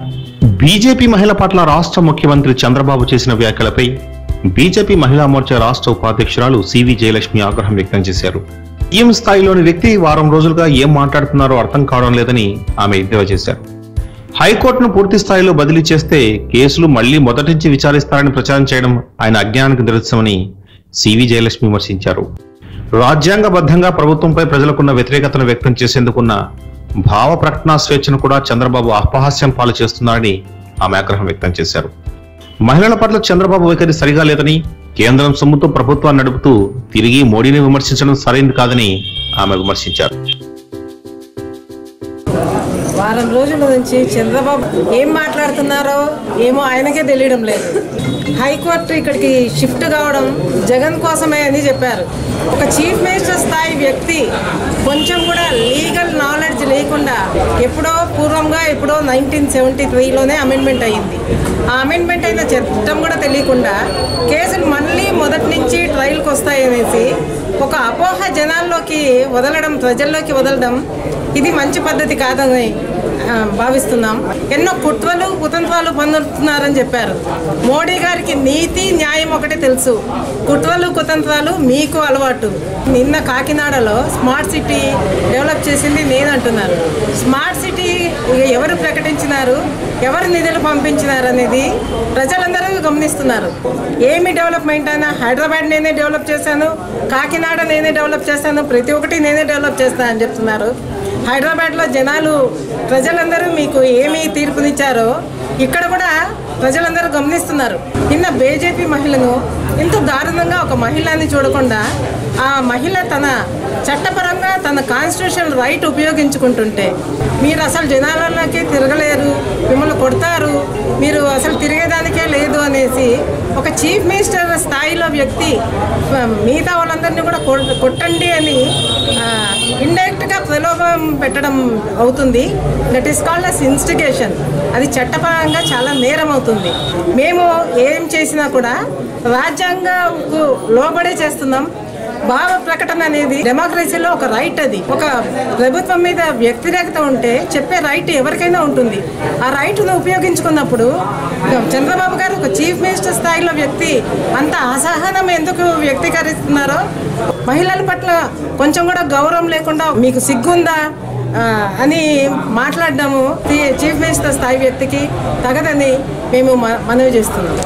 BJP మహిళ పట్ల రాష్ట్ర ముఖ్యమంత్రి చంద్రబాబు చేసిన వ్యాఖ్యలపై బీజేపీ మహిళా మోర్చా రాష్ట్ర ఉపాధ్యక్షురాలు సివి జయలక్ష్మి ఆగ్రహం వ్యక్తం చేశారు. ఈఎం స్థాయిలోని వ్యక్తి వారం రోజులుగా ఏం మాట్లాడుతున్నారో అర్థం కావడం లేదని ఆమె ఎద్దేవా చేశారు. హైకోర్టును పూర్తి స్థాయిలో బదిలీ చేస్తే కేసులు మళ్ళీ మొదటి నుంచి విచారిస్తారని ప్రచారం చేయడం ఆయన అజ్ఞానానికి నిరసమని సివి జయలక్ష్మి విమర్శించారు. రాజ్యాంగబద్ధంగా ప్రభుత్వంపై ప్రజలకున్న వ్యతిరేకతను వ్యక్తం చేసేందుకున్న భావ ప్రకటన స్వేచ్ఛను కూడా చంద్రబాబు అపహాస్యం పాలు చేస్తున్నారని ఆమె ఆగ్రహం వ్యక్తం చేశారు. మహిళల పట్ల చంద్రబాబు వైఖరి సరిగా లేదని కేంద్రం సొమ్ముతో ప్రభుత్వాన్ని నడుపుతూ తిరిగి మోడీని విమర్శించడం సరైంది కాదని ఆమె విమర్శించారు. వారం రోజుల నుంచి చంద్రబాబు ఏం మాట్లాడుతున్నారో ఏమో ఆయనకే తెలియడం లేదు. హైకోర్టు ఇక్కడికి షిఫ్ట్ కావడం జగన్ కోసమే అని చెప్పారు. ఒక చీఫ్ మినిస్టర్ స్థాయి వ్యక్తి కొంచెం కూడా లీగల్ ఎప్పుడో పూర్వంగా ఎప్పుడో నైన్టీన్ సెవెంటీ త్రీలోనే అమెండ్మెంట్ అయ్యింది. ఆ అమెండ్మెంట్ అయిన చట్టం కూడా తెలియకుండా కేసులు మళ్ళీ మొదటి నుంచి ట్రయల్కి వస్తాయనేసి ఒక అపోహ జనాల్లోకి వదలడం ప్రజల్లోకి వదలడం ఇది మంచి పద్ధతి కాదని భావిస్తున్నాం. ఎన్నో కుట్రలు కుతంత్రాలు పొందుతున్నారని చెప్పారు. మోడీ గారికి నీతి న్యాయం ఒకటే తెలుసు. కుట్రలు కుతంత్రాలు మీకు అలవాటు. నిన్న కాకినాడలో స్మార్ట్ సిటీ డెవలప్ చేసింది నేను అంటున్నాను స్మార్ట్ సిటీ ఎవరు ప్రకటించినారు ఎవరు నిధులు పంపించినారు అనేది ప్రజలందరూ గమనిస్తున్నారు. ఏమి డెవలప్మెంట్ అయినా హైదరాబాద్ నేనే డెవలప్ చేశాను కాకినాడ నేనే డెవలప్ చేశాను ప్రతి ఒక్కటి నేనే డెవలప్ చేస్తాను అని చెప్తున్నారు. హైదరాబాద్లో జనాలు ప్రజలందరూ మీకు ఏమి తీర్పునిచ్చారో ఇక్కడ కూడా ప్రజలందరూ గమనిస్తున్నారు. నిన్న బీజేపీ మహిళను ఎంతో దారుణంగా ఒక మహిళని చూడకుండా ఆ మహిళ తన చట్టపరంగా తన కాన్స్టిట్యూషన్ రైట్ ఉపయోగించుకుంటుంటే మీరు అసలు జనాలలోకి తిరగలేరు మిమ్మల్ని కొడతారు మీరు అసలు తిరిగేదానికే లేదు అనేసి ఒక చీఫ్ మినిస్టర్ స్థాయిలో వ్యక్తి మిగతా వాళ్ళందరినీ కూడా కొట్టండి అని ప్రలోభం పెట్టడం అవుతుంది. That is called as instigation అది చట్టపరంగా చాలా నేరం అవుతుంది మేము ఏం చేసినా కూడా రాజ్యాంగకు లోబడే చేస్తున్నాం. భావ ప్రకటన అనేది డెమోక్రసీలో ఒక రైట్ అది. ఒక ప్రభుత్వం మీద వ్యతిరేకత ఉంటే చెప్పే రైట్ ఎవరికైనా ఉంటుంది. ఆ రైట్ను ఉపయోగించుకున్నప్పుడు చంద్ర గారు మినిస్టర్ స్థాయిలో వ్యక్తి అంత అసహనం ఎందుకు వ్యక్తీకరిస్తున్నారో? మహిళల పట్ల కొంచెం కూడా గౌరవం లేకుండా మీకు సిగ్గుందా? అని మాట్లాడడము చీఫ్ మినిస్టర్ స్థాయి వ్యక్తికి తగదని మేము మ- మనవి చేస్తున్నాం.